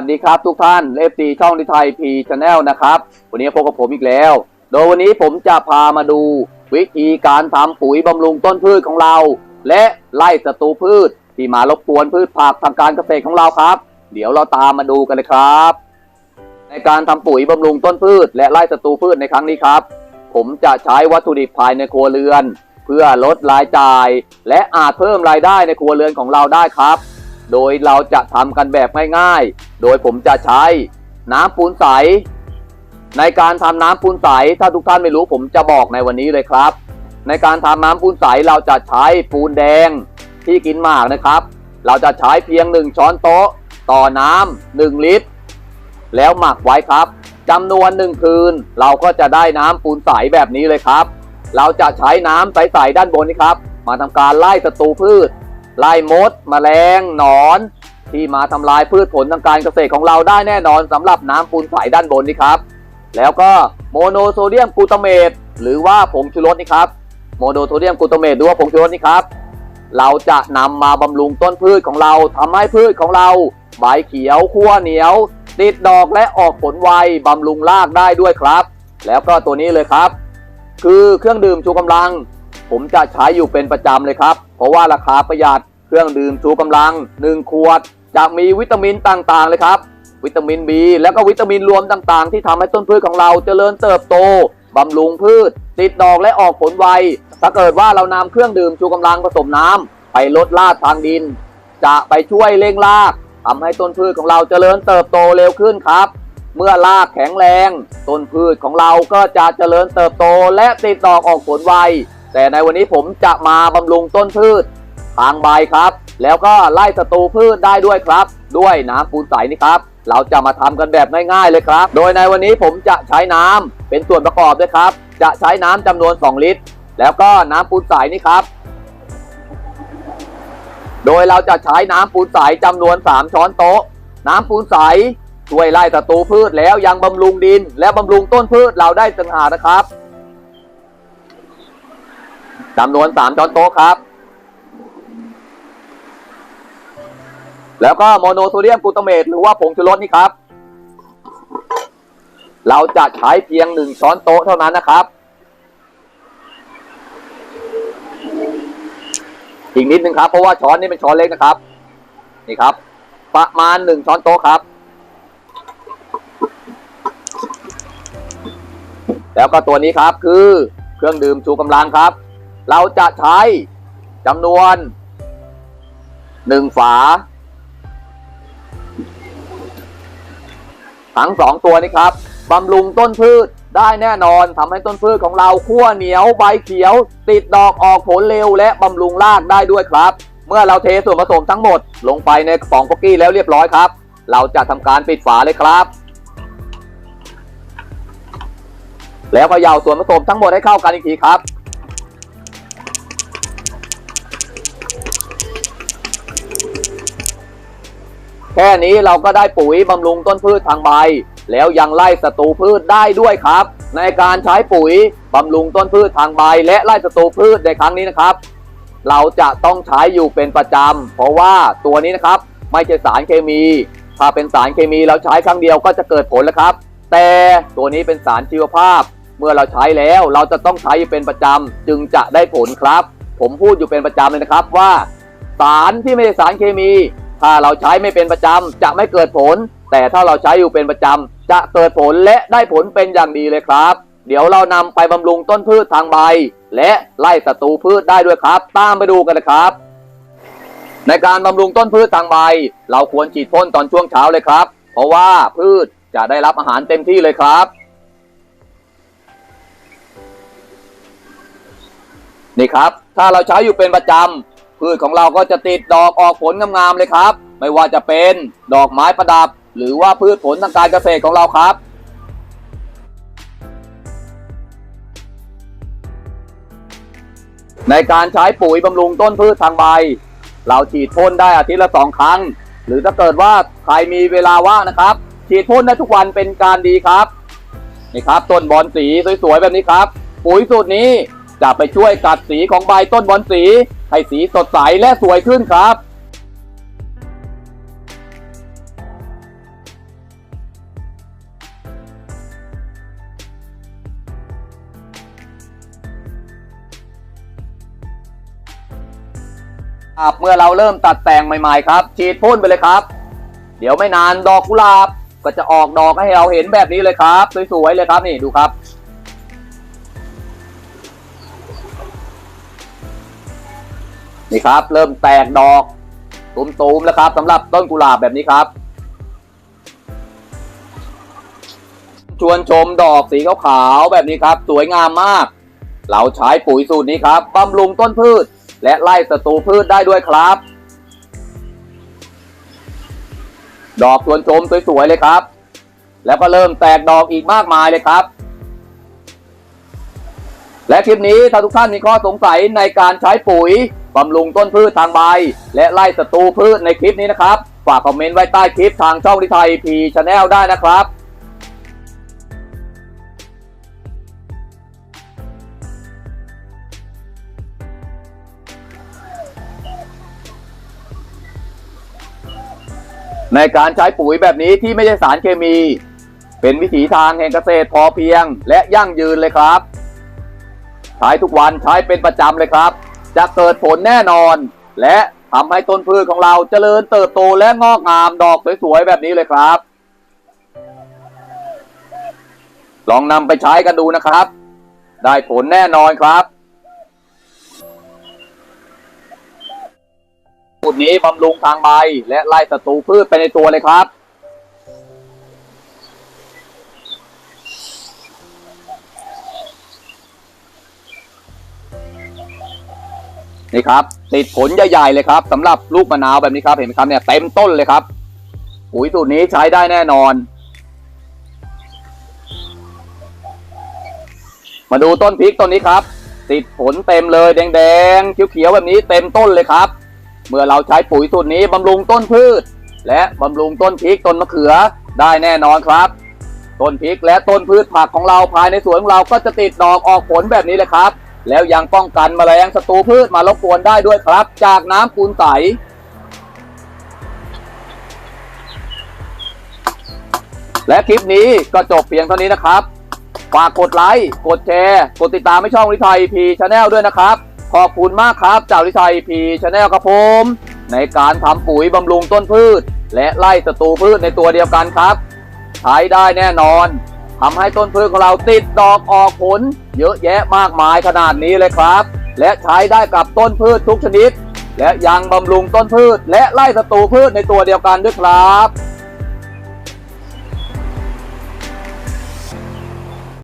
วัสดีครับทุกท่านเลฟตีช่องดิไทยพีชาแนลนะครับ วันนี้พบกับผมอีกแล้ว โดยวันนี้ผมจะพามาดูวิธีการทำปุ๋ยบำรุงต้นพืชของเรา และไล่ศัตรูพืช ที่มารบกวนพืชผักทางการเกษตรของเราครับ เดี๋ยวเราตามมาดูกันเลยครับ ในการทำปุ๋ยบำรุงต้นพืช และไล่ศัตรูพืชในครั้งนี้ครับ ผมจะใช้วัตถุดิบภายในครัวเรือน เพื่อลดรายจ่าย และอาจเพิ่มรายได้ในครัวเรือนของเราได้ครับ โดยเราจะทำกันแบบง่ายๆ โดยผมจะใช้น้ำปูนใส ในการทำน้ำปูนใส ถ้าทุกท่านไม่รู้ผมจะบอกในวันนี้เลยครับ ในการทำน้ำปูนใสเราจะใช้ปูนแดงที่กินหมากนะครับ เราจะใช้เพียง 1 ช้อนโต๊ะ ต่อน้ำ1ลิตร แล้วหมักไว้ครับจำนวนหนึ่งคืน เราก็จะได้น้ำปูนใสแบบนี้เลยครับ เราจะใช้น้ำใสๆด้านบนนี้ครับ มาทำการไล่ศัตรูพืช ไล่มดแมลงหนอน ที่มาทำลายพืชผลทางการเกษตรของเราได้แน่นอนสำหรับน้ำปูนใสด้านบนนี้ครับ แล้วก็โมโนโซเดียมกลูตาเมตหรือว่าผงชูรสนี่ครับโมโนโซเดียมกลูตาเมตหรือว่าผงชูรสนี่ครับ เราจะนำมาบำรุงต้นพืชของเราทำให้พืชของเรา ใบเขียวขั้วเหนียว ติดดอกและออกผลไวบำรุงรากได้ด้วยครับ แล้วก็ตัวนี้เลยครับ คือเครื่องดื่มชูกำลัง ผมจะใช้อยู่เป็นประจำเลยครับ เพราะว่าราคาประหยัดเครื่องดื่มชูกำลัง 1 ขวด จะมีวิตามินต่างๆเลยครับ วิตามิน B แล้วก็วิตามินรวมต่างๆ ที่ทำให้ต้นพืชของเราเจริญเติบโตบำรุงพืช ติดดอกและออกผลไว ถ้าเกิดว่าเรานำเครื่องดื่มชูกำลังผสมน้ำไปลดรากทางดิน จะไปช่วยเร่งรากทำให้ต้นพืชของเราเจริญเติบโตเร็วขึ้นครับ เมื่อรากแข็งแรง ต้นพืชของเราก็จะเจริญเติบโตและติดดอกออกผลไวแต่ในวันนี้ผมจะมาบำรุงต้นพืชทางใบครับ แล้วก็ไล่ศัตรูพืชได้ด้วยครับ ด้วยน้ำปูนใสนี่ครับ เราจะมาทำกันแบบง่ายๆเลยครับ โดยในวันนี้ผมจะใช้น้ำเป็นส่วนประกอบด้วยครับ จะใช้น้ำจำนวน 2 ลิตร แล้วก็น้ำปูนใสนี่ครับ โดยเราจะใช้น้ำปูนใสจำนวน 3 ช้อนโต๊ะ น้ำปูนใสช่วยไล่ศัตรูพืชแล้วยังบำรุงดิน และบำรุงต้นพืชเราได้ต่างหานะครับจำนวน 3 ช้อนโต๊ะครับ แล้วก็โมโนโซเดียมกลูตาเมตหรือว่าผงชูรสนี่ครับ เราจะใช้เพียง1ช้อนโต๊ะเท่านั้นนะครับ อีกนิดนึงครับ เพราะว่าช้อนนี้เป็นช้อนเล็กนะครับ นี่ครับ ประมาณ1ช้อนโต๊ะครับ แล้วก็ตัวนี้ครับคือเครื่องดื่มชูกำลังครับ เราจะใช้จำนวน1ฝา ทั้งสองตัวนี้ครับบำรุงต้นพืชได้แน่นอนทำให้ต้นพืชของเราขั้วเหนียวใบเขียว ติดดอกออกผลเร็วและบำรุงรากได้ด้วยครับ เมื่อเราเทส่วนผสมทั้งหมด ลงไปในกระป๋องโกกี้แล้วเรียบร้อยครับ เราจะทำการปิดฝาเลยครับ แล้วเขย่าส่วนผสมทั้งหมดให้เข้ากันอีกทีครับ แค่นี้เราก็ได้ปุ๋ยบำรุงต้นพืชทางใบ แล้วยังไล่ศัตรูพืชได้ด้วยครับ ในการใช้ปุ๋ยบำรุงต้นพืชทางใบ และไล่ศัตรูพืชในครั้งนี้นะครับ เราจะต้องใช้อยู่เป็นประจำเพราะว่าตัวนี้นะครับไม่ใช่สารเคมี ถ้าเป็นสารเคมีเราใช้ครั้งเดียวก็จะเกิดผลแล้วครับ แต่ตัวนี้เป็นสารชีวภาพ เมื่อเราใช้แล้วเราจะต้องใช้อยู่เป็นประจำจึงจะได้ผลครับ ผมพูดอยู่เป็นประจำเลยนะครับว่า สารที่ไม่ใช่สารเคมี ถ้าเราใช้ไม่เป็นประจำจะไม่เกิดผล แต่ถ้าเราใช้อยู่เป็นประจำจะเกิดผลและได้ผลเป็นอย่างดีเลยครับ เดี๋ยวเรานำไปบำรุงต้นพืชทางใบ และไล่ศัตรูพืชได้ด้วยครับ ตามไปดูกันนะครับ ในการบำรุงต้นพืชทางใบ เราควรฉีดพ่นตอนช่วงเช้าเลยครับ เพราะว่าพืชจะได้รับอาหารเต็มที่เลยครับนี่ครับ ถ้าเราใช้อยู่เป็นประจำ พืชของเราก็จะติดดอกออกผลงามๆเลยครับ ไม่ว่าจะเป็นดอกไม้ประดับ หรือว่าพืชผลทางการเกษตรของเราครับในการใช้ปุ๋ยบำรุงต้นพืชทางใบ เราฉีดพ่นได้อาทิตย์ละสองครั้ง หรือถ้าเกิดว่าใครมีเวลาว่างนะครับ ฉีดพ่นได้ทุกวันเป็นการดีครับนี่ครับต้นบอลสีสวยๆแบบนี้ครับ ปุ๋ยสูตรนี้ จะไปช่วยกัดสีของใบต้นบอนสี ให้สีสดใสและสวยขึ้นครับเมื่อเราเริ่มตัดแต่งใหม่ๆครับ ฉีดพ่นไปเลยครับ เดี๋ยวไม่นานดอกกุหลาบก็จะออกดอกให้เราเห็นแบบนี้เลยครับ สวยๆเลยครับนี่ดูครับ นี่ครับ เริ่มแตกดอกตูมๆแล้วครับสำหรับต้นกุหลาบแบบนี้ครับ ชวนชมดอกสีขาวๆแบบนี้ครับ สวยงามมาก เราใช้ปุ๋ยสูตรนี้ครับบำรุงต้นพืช และไล่ศัตรูพืชได้ด้วยครับ ดอกชวนชมสวยๆเลยครับ แล้วก็เริ่มแตกดอกอีกมากมายเลยครับ และคลิปนี้ถ้าทุกท่านมีข้อสงสัยในการใช้ปุ๋ยบำรุงต้นพืชทางใบ และไล่ศัตรูพืชในคลิปนี้นะครับ ฝากคอมเมนต์ไว้ใต้คลิปทางช่องวิทยไทยพีชาแนลได้นะครับในการใช้ปุ๋ยแบบนี้ที่ไม่ใช่สารเคมี เป็นวิถีทางแห่งเกษตรพอเพียง และยั่งยืนเลยครับ ใช้ทุกวันใช้เป็นประจำเลยครับ จะเกิดผลแน่นอน และทำให้ต้นพืชของเราเจริญเติบโตและงอกงามดอกสวยๆแบบนี้เลยครับ ลองนำไปใช้กันดูนะครับ ได้ผลแน่นอนครับสูตรนี้บำรุงทางใบและไล่ศัตรูพืชไปในตัวเลยครับ นี่ครับติดผลใหญ่ๆเลยครับสำหรับลูกมะนาวแบบนี้ครับ เห็นไหมครับเนี่ยเต็มต้นเลยครับปุ๋ยสูตรนี้ใช้ได้แน่นอน มาดูต้นพริกต้นนี้ครับ ติดผลเต็มเลยแดงๆเขียวๆแบบนี้เต็มต้นเลยครับ เมื่อเราใช้ปุ๋ยสูตรนี้บำรุงต้นพืช และบำรุงต้นพริกต้นมะเขือได้แน่นอนครับต้นพริกและต้นพืชผักของเราภายในสวนของเราก็จะติดดอกออกผลแบบนี้เลยครับ แล้วยังป้องกันแมลงศัตรูพืชมารบกวนได้ด้วยครับ จากน้ำปูนใสและคลิปนี้ก็จบเพียงเท่านี้นะครับ ฝากกดไลค์ กดแชร์ กดติดตามให้ช่องวิทัยพีชาแนลด้วยนะครับ ขอบคุณมากครับจากวิทัยพีชาแนลครับผม ในการทำปุ๋ยบำรุงต้นพืช และไล่ศัตรูพืชในตัวเดียวกันครับ ใช้ได้แน่นอน ทำให้ต้นพืชของเราติดดอกออกผล เยอะแยะมากมายขนาดนี้เลยครับ และใช้ได้กับต้นพืชทุกชนิด และยังบำรุงต้นพืช และไล่ศัตรูพืชในตัวเดียวกันด้วยครับ